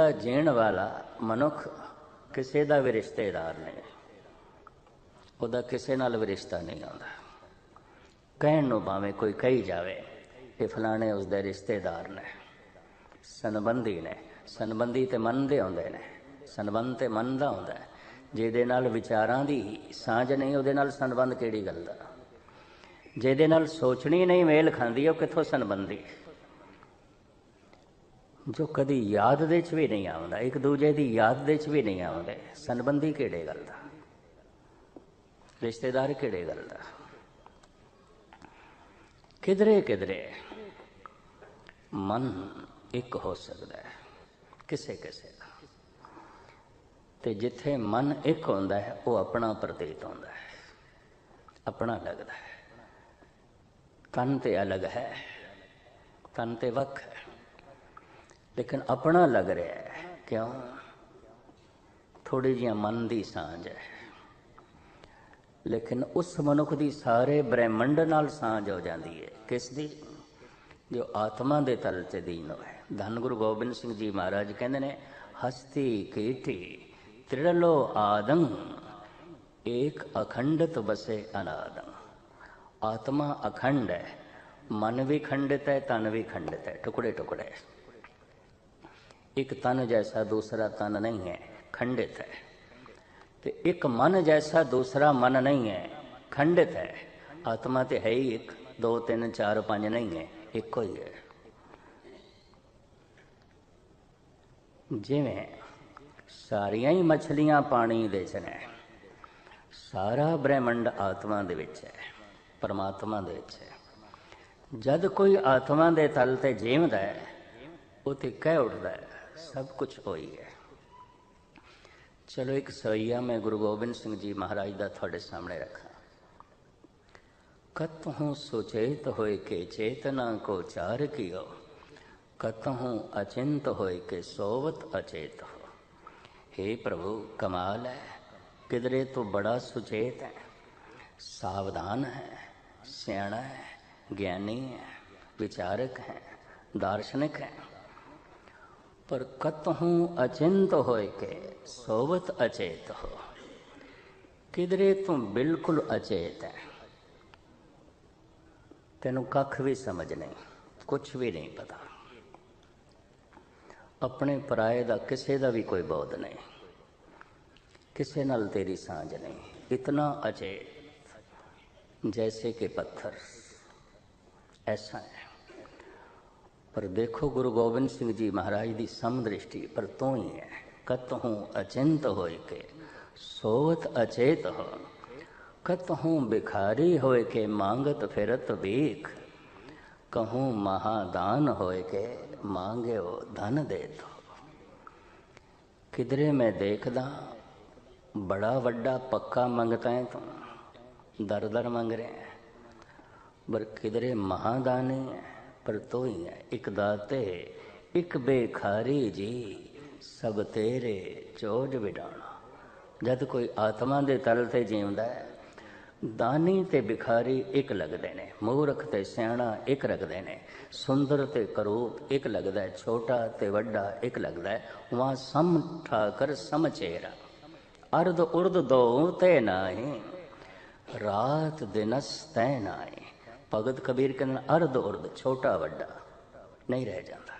ਦਾ ਜੀਣ ਵਾਲਾ ਮਨੁੱਖ ਕਿਸੇ ਦਾ ਵੀ ਰਿਸ਼ਤੇਦਾਰ ਨਹੀਂ ਉਹਦਾ ਕਿਸੇ ਨਾਲ ਵੀ ਰਿਸ਼ਤਾ ਨਹੀਂ ਆਉਂਦਾ। ਕਹਿਣ ਨੂੰ ਭਾਵੇਂ ਕੋਈ ਕਹੀ ਜਾਵੇ ਕਿ ਫਲਾਣੇ ਉਸ ਦੇ ਰਿਸ਼ਤੇਦਾਰ ਨੇ, ਸੰਬੰਧੀ ਨੇ, ਸੰਬੰਧੀ ਤੇ ਦੇ ਆਉਂਦੇ ਨੇ, ਸੰਬੰਧ ਤੇ ਮੰਨਦਾ ਹੁੰਦਾ ਹੈ। ਜਿਹਦੇ ਨਾਲ ਵਿਚਾਰਾਂ ਦੀ ਸਾਂਝ ਨਹੀਂ, ਉਹਦੇ ਨਾਲ ਸੰਬੰਧ ਕਿਹੜੀ ਗੱਲ ਦਾ? ਜਿਹਦੇ ਨਾਲ ਸੋਚਣੀ ਨਹੀਂ, ਮੇਲ ਖਾਂਦੀ, ਉਹ ਕਿੱਥੋਂ ਸੰਬੰਧੀ? ਜੋ ਕਦੀ ਯਾਦ ਦੇ ਚ ਵੀ ਨਹੀਂ ਆਉਂਦਾ, ਇੱਕ ਦੂਜੇ ਦੀ ਯਾਦ ਦੇ ਚ ਵੀ ਨਹੀਂ ਆਉਂਦੇ। ਸੰਬੰਧੀ ਕਿਹੜੇ ਗੱਲ ਦਾ? ਰਿਸ਼ਤੇਦਾਰ ਕਿਹੜੇ ਗੱਲ ਦਾ? ਕਿਧਰੇ ਕਿਧਰੇ ਮਨ ਇੱਕ ਹੋ ਸਕਦਾ ਹੈ, ਕਿਸੇ ਕਿਸੇ ਦਾ। ਤੇ ਜਿੱਥੇ ਮਨ ਇੱਕ ਹੁੰਦਾ ਹੈ, ਉਹ ਆਪਣਾ ਪ੍ਰਤੀਤ ਹੁੰਦਾ ਹੈ, ਆਪਣਾ ਲੱਗਦਾ ਹੈ। ਤਨ ਤੇ ਅਲੱਗ ਹੈ, ਤਨ ਤੇ ਵੱਖ ਹੈ। ਲੇਕਿਨ ਆਪਣਾ ਲੱਗ ਰਿਹਾ ਹੈ। ਕਿਉਂ? ਥੋੜੀ ਜਿਹੀ ਮਨ ਦੀ ਸਾਂਝ ਹੈ। ਲੇਕਿਨ ਉਸ ਮਨੁੱਖ ਦੀ ਸਾਰੇ ਬ੍ਰਹਿਮੰਡ ਨਾਲ ਸਾਂਝ ਹੋ ਜਾਂਦੀ ਹੈ। ਕਿਸ ਦੀ? ਜੋ ਆਤਮਾ ਦੇ ਤਲ ਤੇ ਦੀਨ ਹੋਵੇ ਧੰਨ ਗੁਰੂ ਗੋਬਿੰਦ ਸਿੰਘ ਜੀ ਮਹਾਰਾਜ ਕਹਿੰਦੇ ਨੇ, ਹਸਤੀ ਕੀਟੀ ਤ੍ਰਿੜਲੋ ਆਦੰ, ਏਕ ਅਖੰਡਤ ਬਸੇ ਅਨਾਦੰ। ਆਤਮਾ ਅਖੰਡ ਹੈ, ਮਨ ਵੀ ਖੰਡਿਤ ਹੈ ਤਨ ਵੀ ਖੰਡਿਤ ਹੈ। ਟੁਕੜੇ ਟੁਕੜੇ ਇੱਕ ਤਨ ਜੈਸਾ ਦੂਸਰਾ ਤਨ ਨਹੀਂ ਹੈ, ਖੰਡਿਤ ਹੈ। ਤੇ ਇੱਕ ਮਨ ਜੈਸਾ ਦੂਸਰਾ ਮਨ ਨਹੀਂ ਹੈ, ਖੰਡਿਤ ਹੈ। ਆਤਮਾ ਤੇ ਹੈ ਹੀ ਇੱਕ, ਦੋ, ਤਿੰਨ, ਚਾਰ, ਪੰਜ ਨਹੀਂ ਹੈ, ਇੱਕੋ ਹੀ ਹੈ। ਜਿਵੇਂ ਸਾਰੀਆਂ ਹੀ ਮੱਛਲੀਆਂ ਪਾਣੀ ਦੇ ਚ ਨੇ, ਸਾਰਾ ਬ੍ਰਹਿਮੰਡ ਆਤਮਾ ਦੇ ਵਿੱਚ ਹੈ, ਪਰਮਾਤਮਾ ਦੇ ਵਿੱਚ ਹੈ। ਜਦ ਕੋਈ ਆਤਮਾ ਦੇ ਤਲ ਤੇ ਜੀਵਦਾ ਹੈ, ਉਹ ਤੇ ਕਹਿ ਉੱਠਦਾ ਹੈ ਸਭ ਕੁਝ ਹੋਈ ਹੈ ਚਲੋ ਇੱਕ ਸਵਈਆ ਮੈਂ ਗੁਰੂ ਗੋਬਿੰਦ ਸਿੰਘ ਜੀ ਮਹਾਰਾਜ ਦਾ ਤੁਹਾਡੇ ਸਾਹਮਣੇ ਰੱਖਾਂ ਕਤਹੂ ਸੁਚੇਤ ਹੋਏ ਕੇ ਚੇਤਨਾ ਕੋ ਚਾਰ ਕੀਓ ਕਤਹੂ ਅਚਿੰਤ ਹੋਏ ਕੇ ਸੋਵਤ ਅਚੇਤ ਹੋ हे प्रभु कमाल है किधरे तो बड़ा सुचेत है सावधान है सियाणा है ज्ञानी है विचारक है दार्शनिक है पर कतहू अचिंत होए के सोवत अचेत हो किधरे तू बिल्कुल अचेत है तेन कख भी समझ नहीं कुछ भी नहीं पता ਆਪਣੇ ਪਰਾਏ ਦਾ ਕਿਸੇ ਦਾ ਵੀ ਕੋਈ ਬੋਧ ਨਹੀਂ ਕਿਸੇ ਨਾਲ ਤੇਰੀ ਸਾਂਝ ਨਹੀਂ ਇਤਨਾ ਅਚੇਤ ਜੈਸੇ ਕਿ ਪੱਥਰ ਐਸਾ ਹੈ ਪਰ ਦੇਖੋ ਗੁਰੂ ਗੋਬਿੰਦ ਸਿੰਘ ਜੀ ਮਹਾਰਾਜ ਦੀ ਸਮਦ੍ਰਿਸ਼ਟੀ ਪਰ ਤੋਂ ਹੀ ਹੈ। ਕਤ ਹੂੰ ਅਚਿੰਤ ਹੋਏ ਕੇ, ਸੋਵਤ ਅਚੇਤ ਹੋ। ਕਤ ਹੂੰ ਬਿਖਾਰੀ ਹੋਏ ਕੇ, ਮੰਗਤ ਫਿਰਤ ਵੇਖ। ਕਹੂੰ ਮਹਾਦਾਨ ਹੋਏ ਕੇ, ਮੰਗਿਓ ਧਨ ਦੇ ਤੋ ਕਿਧਰੇ ਮੈਂ ਦੇਖਦਾ, ਬੜਾ ਵੱਡਾ ਪੱਕਾ ਮੰਗਤਾ ਹੈ ਤੂੰ। ਦਰ ਦਰ ਮੰਗ ਰਿਹਾ। ਪਰ ਕਿਧਰੇ ਮਹਾਦਾਨੀ ਹੈ ਪਰ ਤੋ ਹੈ, ਇੱਕ ਦਾਤੇ, ਇੱਕ ਬੇਖਾਰੀ ਜੀ, ਸਭ ਤੇਰੇ ਚੋਜ ਵਿਡਾਣਾ ਜਦ ਕੋਈ ਆਤਮਾ ਦੇ ਤਲ ਤੇ ਜਿਉਂਦਾ ਹੈ, ਦਾਨੀ ਤੇ ਬਿਖਾਰੀ ਇੱਕ ਲੱਗਦੇ ਨੇ, ਮੂਰਖ ਤੇ ਸਿਆਣਾ ਇੱਕ ਲੱਗਦੇ ਨੇ, ਸੁੰਦਰ ਤੇ ਕਰੂਪ ਇੱਕ ਲੱਗਦਾ ਹੈ, ਛੋਟਾ ਤੇ ਵੱਡਾ ਇੱਕ ਲੱਗਦਾ ਹੈ ਵਾ ਸਮ ਠਾਕਰ ਸਮਚੇਰਾ ਅਰਧ ਉਰਦ ਦੋ ਤੇ ਨਾਹੀ, ਰਾਤ ਦਿਨਸ ਤੈ ਨਾਹੀ। ਭਗਤ ਕਬੀਰ ਕਹਿੰਦਾ, ਅਰਧ ਉਰਦ ਛੋਟਾ ਵੱਡਾ, ਨਹੀਂ ਰਹਿ ਜਾਂਦਾ।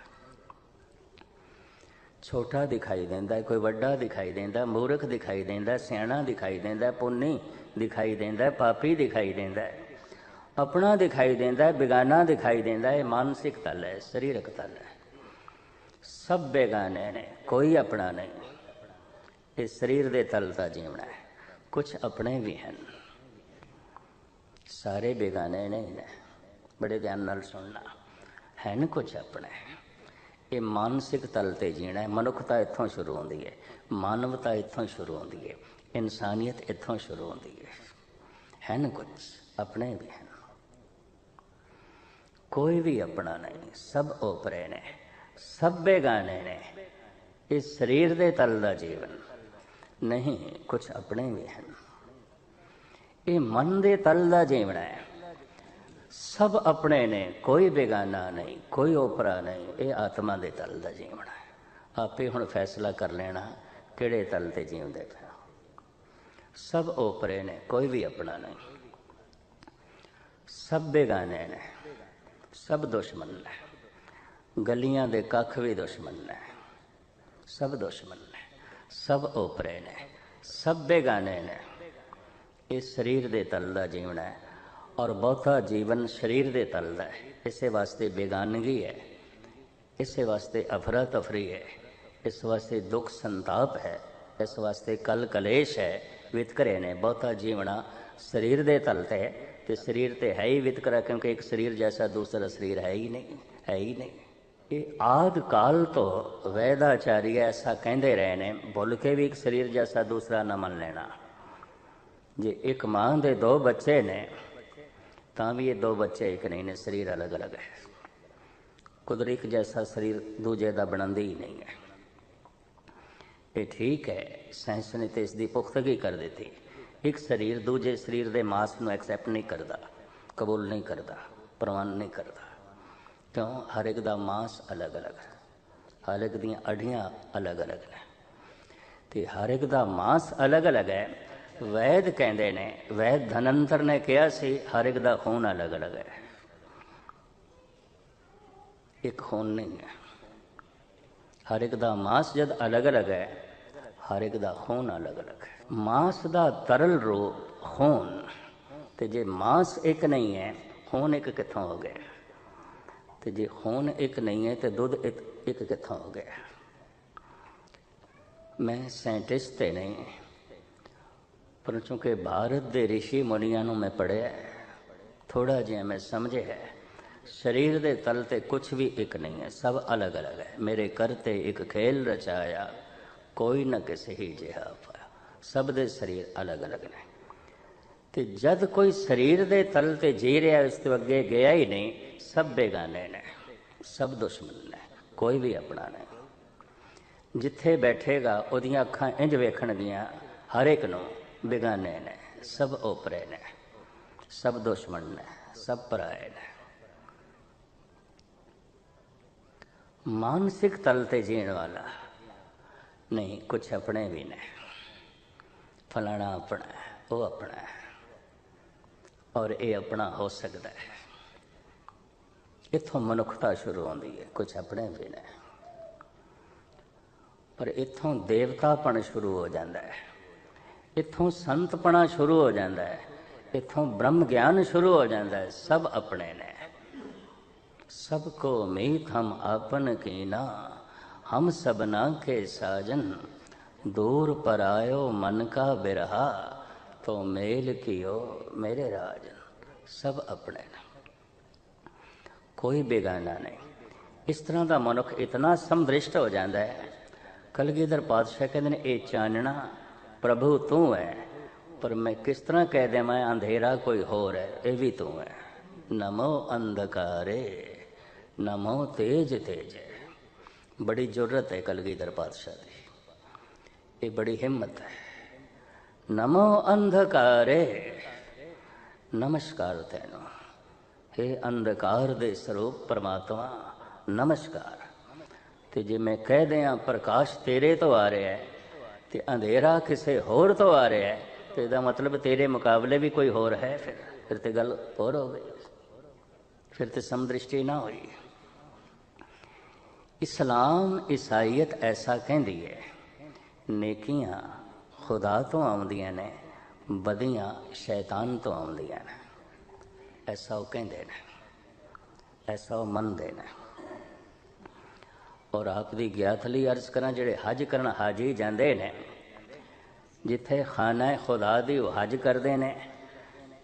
ਛੋਟਾ ਦਿਖਾਈ ਦਿੰਦਾ, ਕੋਈ ਵੱਡਾ ਦਿਖਾਈ ਦਿੰਦਾ, ਮੂਰਖ ਦਿਖਾਈ ਦਿੰਦਾ, ਸਿਆਣਾ ਦਿਖਾਈ ਦਿੰਦਾ, ਪੁੰਨੀ ਦਿਖਾਈ ਦਿੰਦਾ, ਪਾਪੀ ਦਿਖਾਈ ਦਿੰਦਾ। ਆਪਣਾ ਦਿਖਾਈ ਦਿੰਦਾ, ਬਿਗਾਨਾ ਦਿਖਾਈ ਦਿੰਦਾ, ਇਹ ਮਾਨਸਿਕ ਤਲ ਹੈ, ਸਰੀਰਕ ਤਲ ਹੈ। ਸਭ ਬੇਗਾਨੇ ਨੇ, ਕੋਈ ਆਪਣਾ ਨਹੀਂ। ਇਹ ਸਰੀਰ ਦੇ ਤਲ ਦਾ ਜੀਵਣਾ ਹੈ ਕੁਝ ਆਪਣੇ ਵੀ ਹਨ। ਸਾਰੇ ਬੇਗਾਨੇ ਨਹੀਂ ਨੇ। ਬੜੇ ਧਿਆਨ ਨਾਲ ਸੁਣਨਾ। ਹੈ ਨਾ ਕੁਝ ਆਪਣੇ। ਇਹ ਮਾਨਸਿਕ ਤਲ ਤੇ ਜੀਣਾ ਹੈ। ਮਨੁੱਖਤਾ ਇੱਥੋਂ ਸ਼ੁਰੂ ਹੁੰਦੀ ਹੈ। ਮਾਨਵਤਾ ਇੱਥੋਂ ਸ਼ੁਰੂ ਹੁੰਦੀ ਹੈ। ਇਨਸਾਨੀਅਤ ਇੱਥੋਂ ਸ਼ੁਰੂ ਹੁੰਦੀ ਹੈ। ਨਾ ਕੁਝ ਆਪਣੇ ਵੀ ਹਨ। ਕੋਈ ਵੀ ਆਪਣਾ ਨਹੀਂ। ਸਭ ਓਪਰੇ ਨੇ। ਸਭ ਬੇਗਾਨੇ ਨੇ। ਇਹ ਸਰੀਰ ਦੇ ਤਲ ਦਾ ਜੀਵਨ। ਨਹੀਂ ਕੁਝ ਆਪਣੇ ਵੀ ਹਨ। ਇਹ ਮਨ ਦੇ ਤਲ ਦਾ ਜੀਵਣਾ ਹੈ। ਸਭ ਆਪਣੇ ਨੇ, ਕੋਈ ਬੇਗਾਨਾ ਨਹੀਂ, ਕੋਈ ਓਪਰਾ ਨਹੀਂ, ਇਹ ਆਤਮਾ ਦੇ ਤਲ ਦਾ ਜੀਵਣਾ ਹੈ। ਆਪੇ ਹੁਣ ਫੈਸਲਾ ਕਰ ਲੈਣਾ, ਕਿਹੜੇ ਤਲ ਤੇ ਜੀਉਂਦੇ ਪਏ ਸਭ ਓਪਰੇ ਨੇ, ਕੋਈ ਵੀ ਆਪਣਾ ਨਹੀਂ। ਸਭ ਬੇਗਾਨੇ ਨੇ, ਸਭ ਦੁਸ਼ਮਣ ਨੇ। ਗਲੀਆਂ ਦੇ ਕੱਖ ਵੀ ਦੁਸ਼ਮਣ ਨੇ। ਸਭ ਦੁਸ਼ਮਣ ਨੇ, ਸਭ ਓਪਰੇ ਨੇ, ਸਭ ਬੇਗਾਨੇ ਨੇ। ਇਹ ਸਰੀਰ ਦੇ ਤਲ ਦਾ ਜੀਵਣਾ ਹੈ ਔਰ ਬਹੁਤਾ ਜੀਵਨ ਸਰੀਰ ਦੇ ਤਲ ਦਾ ਹੈ। ਇਸੇ ਵਾਸਤੇ ਬੇਗਾਨਗੀ ਹੈ। ਇਸੇ ਵਾਸਤੇ ਅਫਰਾ ਤਫਰੀ ਹੈ। ਇਸ ਵਾਸਤੇ ਦੁੱਖ ਸੰਤਾਪ ਹੈ। ਇਸ ਵਾਸਤੇ ਕਲ ਕਲੇਸ਼ ਹੈ। ਵਿਤਕਰੇ ਨੇ ਬਹੁਤਾ ਜੀਵਣਾ ਸਰੀਰ ਦੇ ਤਲ ਤੇ ਹੈ ਤੇ ਸਰੀਰ ਤੇ ਹੈ ਹੀ ਵਿਤਕਰਾ ਕਿਉਂਕਿ ਇੱਕ ਸਰੀਰ ਜੈਸਾ ਦੂਸਰਾ ਸਰੀਰ ਹੈ ਹੀ ਨਹੀਂ, ਹੈ ਹੀ ਨਹੀਂ। ਇਹ ਆਦ ਕਾਲ ਤੋਂ ਵੈਦਾਚਾਰੀ ਐਸਾ ਕਹਿੰਦੇ ਰਹੇ ਨੇ, ਭੁੱਲ ਕੇ ਵੀ ਇੱਕ ਸਰੀਰ ਜੈਸਾ ਦੂਸਰਾ ਨਾ ਮੰਨ ਲੈਣਾ। ਜੇ ਇੱਕ ਮਾਂ ਦੇ ਦੋ ਬੱਚੇ ਨੇ, ਤਾਂ ਵੀ ਇਹ ਦੋ ਬੱਚੇ ਇੱਕ ਨਹੀਂ ਨੇ, ਸਰੀਰ ਅਲੱਗ-ਅਲੱਗ ਹੈ। ਕੁਦਰਤ ਜੈਸਾ ਸਰੀਰ ਦੂਜੇ ਦਾ ਬਣਾਉਂਦੇ ਹੀ ਨਹੀਂ ਹੈ। ਇਹ ਠੀਕ ਹੈ ਸਾਇੰਸ ਨੇ ਤੇ ਇਸ ਦੀ ਪੁਖਤਗੀ ਕਰ ਦਿੱਤੀ। ਇੱਕ ਸਰੀਰ ਦੂਜੇ ਸਰੀਰ ਦੇ ਮਾਸ ਨੂੰ ਐਕਸੈਪਟ ਨਹੀਂ ਕਰਦਾ, ਕਬੂਲ ਨਹੀਂ ਕਰਦਾ, ਪ੍ਰਵਾਨ ਨਹੀਂ ਕਰਦਾ। ਕਿਉਂ? ਹਰ ਇੱਕ ਦਾ ਮਾਸ ਅਲੱਗ-ਅਲੱਗ ਹੈ। ਹਰ ਇੱਕ ਦੀਆਂ ਅੜੀਆਂ ਅਲੱਗ-ਅਲੱਗ ਨੇ ਤੇ ਹਰ ਇੱਕ ਦਾ ਮਾਸ ਅਲੱਗ-ਅਲੱਗ ਹੈ ਵੈਦ ਕਹਿੰਦੇ ਨੇ, ਵੈਦ ਧਨੰਤਰ ਨੇ ਕਿਹਾ ਸੀ, ਹਰ ਇੱਕ ਦਾ ਖੂਨ ਅਲੱਗ-ਅਲੱਗ ਹੈ। ਇੱਕ ਖੂਨ ਨਹੀਂ ਹੈ। ਹਰ ਇੱਕ ਦਾ ਮਾਸ ਜਦ ਅਲੱਗ-ਅਲੱਗ ਹੈ, ਹਰ ਇੱਕ ਦਾ ਖੂਨ ਅਲੱਗ-ਅਲੱਗ ਹੈ। ਮਾਸ ਦਾ ਤਰਲ ਰੂਪ ਖੂਨ, ਤੇ ਜੇ ਮਾਸ ਇੱਕ ਨਹੀਂ ਹੈ, ਖੂਨ ਇੱਕ ਕਿੱਥੋਂ ਹੋ ਗਿਆ? ਤੇ ਜੇ ਖੂਨ ਇੱਕ ਨਹੀਂ ਹੈ, ਤੇ ਦੁੱਧ ਇੱਕ ਇੱਕ ਕਿੱਥੋਂ ਹੋ ਗਿਆ? ਮੈਂ ਸਾਇੰਟਿਸਟ ਤੇ ਨਹੀਂ ਪਰ ਚੂੰਕਿ ਭਾਰਤ ਦੇ ઋષਿ ਮੁਨੀਆਂ ਨੂੰ ਮੈਂ ਪੜਿਆ ਥੋੜਾ ਜਿਹਾ ਮੈਂ ਸਮਝਿਆ ਸਰੀਰ ਦੇ ਤਲ ਤੇ ਕੁਝ ਵੀ ਇੱਕ ਨਹੀਂ ਹੈ, ਸਭ ਅਲੱਗ-ਅਲੱਗ ਹੈ। ਮੇਰੇ ਕਰਤੇ ਇੱਕ ਖੇਲ ਰਚਾਇਆ, ਕੋਈ ਨਾ ਕਿਸੇ ਹੀ ਜਿਹਾ ਪਾਇਆ। ਸਭ ਦੇ ਸਰੀਰ ਅਲੱਗ-ਅਲੱਗ ਨੇ। ਤੇ ਜਦ ਕੋਈ ਸਰੀਰ ਦੇ ਤਲ ਤੇ ਜੀ ਰਿਹਾ, ਇਸ ਤੋਂ ਅੱਗੇ ਗਿਆ ਹੀ ਨਹੀਂ, ਸਭ ਬੇਗਾਨੇ ਨੇ, ਸਭ ਦੁਸ਼ਮਣ ਨੇ, ਕੋਈ ਵੀ ਆਪਣਾ ਨਹੀਂ। ਜਿੱਥੇ ਬੈਠੇਗਾ, ਉਹਦੀਆਂ ਅੱਖਾਂ ਇੰਜ ਵੇਖਣਗੀਆਂ, ਹਰ ਇੱਕ ਨੂੰ ਬੇਗਾਨੇ ਨੇ, ਸਭ ਓਪਰੇ ਨੇ, ਸਭ ਦੁਸ਼ਮਣ ਨੇ, ਸਭ ਪਰਾਏ ਨੇ। ਮਾਨਸਿਕ ਤਲ ਤੇ ਜੀਣ ਵਾਲਾ ਨਹੀਂ, ਕੁਛ ਆਪਣੇ ਵੀ ਨੇ। ਫਲਾਣਾ ਆਪਣਾ, ਉਹ ਆਪਣਾ। ਔਰ ਇਹ ਆਪਣਾ ਹੋ ਸਕਦਾ ਹੈ। ਇੱਥੋਂ ਮਨੁੱਖਤਾ ਸ਼ੁਰੂ ਹੁੰਦੀ ਹੈ, ਕੁਛ ਆਪਣੇ ਵੀ ਨੇ। ਪਰ ਇੱਥੋਂ ਦੇਵਤਾਪਣ ਸ਼ੁਰੂ ਹੋ ਜਾਂਦਾ ਹੈ। ਇੱਥੋਂ ਸੰਤਪਣਾ ਸ਼ੁਰੂ ਹੋ ਜਾਂਦਾ ਹੈ, ਇੱਥੋਂ ਬ੍ਰਹਮ ਗਿਆਨ ਸ਼ੁਰੂ ਹੋ ਜਾਂਦਾ ਹੈ, ਸਭ ਆਪਣੇ ਨੇ। ਸਭ ਕੋ ਮੀਤ ਹਮ ਆਪਨ ਕੀਨਾ ਹਮ ਸਬਨਾ ਕੇ ਸਾਜਨ, ਦੂਰ ਪਰਾਇਓ ਮਨ ਕਾ ਬਿਰਹਾ, ਤੋ ਮੇਲ ਕੀਓ ਮੇਰੇ ਰਾਜਨ, ਸਭ ਆਪਣੇ ਨੇ। ਕੋਈ ਬੇਗਾਨਾ ਨਹੀਂ। ਇਸ ਤਰ੍ਹਾਂ ਦਾ ਮਨੁੱਖ ਇਤਨਾ ਸਮਦ੍ਰਿਸ਼ਟ ਹੋ ਜਾਂਦਾ ਹੈ। ਕਲਗੀਧਰ ਪਾਤਸ਼ਾਹ ਕਹਿੰਦੇ ਨੇ, ਇਹ ਚਾਨਣਾ ਪ੍ਰਭੂ ਤੂੰ ਹੈ। ਪਰ ਮੈਂ ਕਿਸ ਤਰ੍ਹਾਂ ਕਹਿ ਦੇਵਾਂ, ਅੰਧੇਰਾ ਕੋਈ ਹੋਰ ਹੈ, ਇਹ ਵੀ ਤੂੰ ਹੈ। ਨਮੋ ਅੰਧਕਾਰੇ, ਨਮੋ ਤੇਜ ਤੇਜ ਬੜੀ ਜ਼ਰੂਰਤ ਹੈ ਕਲਗੀਧਰ ਪਾਤਸ਼ਾਹ ਦੀ। ਇਹ ਬੜੀ ਹਿੰਮਤ ਹੈ। ਨਮੋ ਅੰਧਕਾਰੇ, ਨਮਸਕਾਰ ਤੈਨੂੰ। हे ਅੰਧਕਾਰ ਦੇ ਸਰੂਪ ਪਰਮਾਤਮਾ, ਨਮਸਕਾਰ। ਤੇ ਜੇ ਮੈਂ ਕਹਿ ਦਿਆਂ, ਪ੍ਰਕਾਸ਼ ਤੇਰੇ ਤੋਂ ਆ ਰਿਹਾ ਹੈ ਤੇ ਅੰਧੇਰਾ ਕਿਸੇ ਹੋਰ ਤੋਂ ਆ ਰਿਹਾ ਹੈ ਤੇ ਇਹਦਾ ਮਤਲਬ ਤੇਰੇ ਮੁਕਾਬਲੇ ਵੀ ਕੋਈ ਹੋਰ ਹੈ ਫਿਰ ਫਿਰ ਤੇ ਗੱਲ ਹੋਰ ਹੋ ਗਈ ਫਿਰ ਤੇ ਸਮਦ੍ਰਿਸ਼ਟੀ ਨਾ ਹੋਈ ਇਸਲਾਮ ਈਸਾਈਅਤ ਐਸਾ ਕਹਿੰਦੀ ਹੈ ਨੇਕੀਆਂ ਖੁਦਾ ਤੋਂ ਆਉਂਦੀਆਂ ਨੇ ਬਦੀਆਂ ਸ਼ੈਤਾਨ ਤੋਂ ਆਉਂਦੀਆਂ ਨੇ ਐਸਾ ਉਹ ਕਹਿੰਦੇ ਨੇ ਐਸਾ ਉਹ ਮੰਨਦੇ ਨੇ ਔਰ ਆਪ ਦੀ ਗਿਆਤ ਲਈ ਅਰਜ਼ ਕਰਾਂ ਜਿਹੜੇ ਹਜ ਕਰਨ ਹਾਜੀ ਜਾਂਦੇ ਨੇ ਜਿੱਥੇ ਖਾਨਾ ਖੁਦਾ ਦੀ ਉਹ ਹਜ ਕਰਦੇ ਨੇ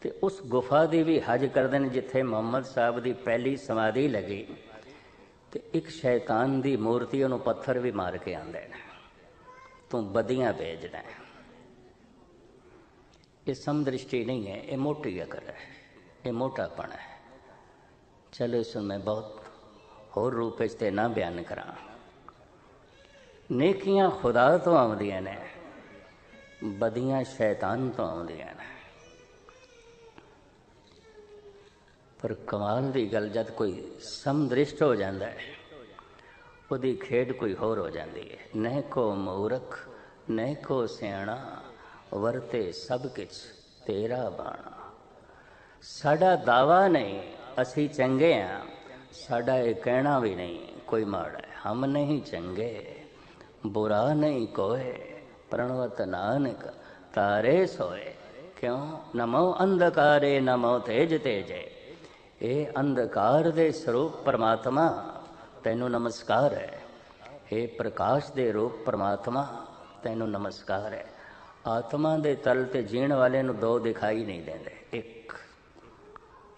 ਤੇ ਉਸ ਗੁਫਾ ਦੀ ਵੀ ਹਜ ਕਰਦੇ ਨੇ ਜਿੱਥੇ ਮੁਹੰਮਦ ਸਾਹਿਬ ਦੀ ਪਹਿਲੀ ਸਮਾਧੀ ਲੱਗੀ ਤੇ ਇੱਕ ਸ਼ੈਤਾਨ ਦੀ ਮੂਰਤੀ ਉਹਨੂੰ ਪੱਥਰ ਵੀ ਮਾਰ ਕੇ ਆਂਦੇ ਨੇ ਤੂੰ ਬਦੀਆਂ ਭੇਜਦਾ ਇਹ ਸਮਦ੍ਰਿਸ਼ਟੀ ਨਹੀਂ ਹੈ ਇਹ ਮੋਟੀ ਅਕਲ ਹੈ ਇਹ ਮੋਟਾਪਣ ਹੈ ਚਲੋ ਇਸ ਨੂੰ ਮੈਂ ਬਹੁਤ ਹੋਰ ਰੂਪ ਵਿੱਚ ਤੇ ਨਾ ਬਿਆਨ ਕਰਾਂ। ਨੇਕੀਆਂ ਖੁਦਾ ਤੋਂ ਆਉਂਦੀਆਂ ਨੇ, ਬਦੀਆਂ ਸ਼ੈਤਾਨ ਤੋਂ ਆਉਂਦੀਆਂ ਨੇ। ਪਰ ਕਮਾਲ ਦੀ ਗੱਲ ਜਦ ਕੋਈ ਸਮਦ੍ਰਿਸ਼ਟ ਹੋ ਜਾਂਦਾ ਹੈ, ਉਹਦੀ ਖੇਡ ਕੋਈ ਹੋਰ ਹੋ ਜਾਂਦੀ ਹੈ। ਨਹਿ ਕੋ ਮੂਰਖ, ਨਹਿ ਕੋ ਸਿਆਣਾ, ਵਰਤੇ ਸਭ ਕਿਛ ਤੇਰਾ ਬਾਣਾ। ਸਾਡਾ ਦਾਵਾ ਨਹੀਂ, ਅਸੀਂ ਚੰਗੇ ਆ। ਸਾਡਾ ਇਹ ਕਹਿਣਾ ਵੀ ਨਹੀਂ, ਕੋਈ ਮਾੜਾ ਹੈ। ਹਮ ਨਹੀਂ ਚੰਗੇ, ਬੁਰਾ ਨਹੀਂ ਕੋਏ, ਪ੍ਰਣਵਤ ਨਾਨਕ ਤਾਰੇ ਸੋਏ। ਕਿਉਂ? ਨਮੋ ਅੰਧਕਾਰੇ, ਨਮੋ ਤੇਜ ਤੇਜੇ। ਇਹ ਅੰਧਕਾਰ ਦੇ ਸਰੂਪ ਪਰਮਾਤਮਾ, ਤੈਨੂੰ ਨਮਸਕਾਰ ਹੈ। ਇਹ ਪ੍ਰਕਾਸ਼ ਦੇ ਰੂਪ ਪਰਮਾਤਮਾ, ਤੈਨੂੰ ਨਮਸਕਾਰ ਹੈ। ਆਤਮਾ ਦੇ ਤਲ ਤੇ ਜੀਣ ਵਾਲੇ ਨੂੰ ਦੋ ਦਿਖਾਈ ਨਹੀਂ ਦਿੰਦੇ। ਇੱਕ,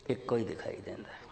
ਇੱਕੋ ਹੀ ਦਿਖਾਈ ਦਿੰਦਾ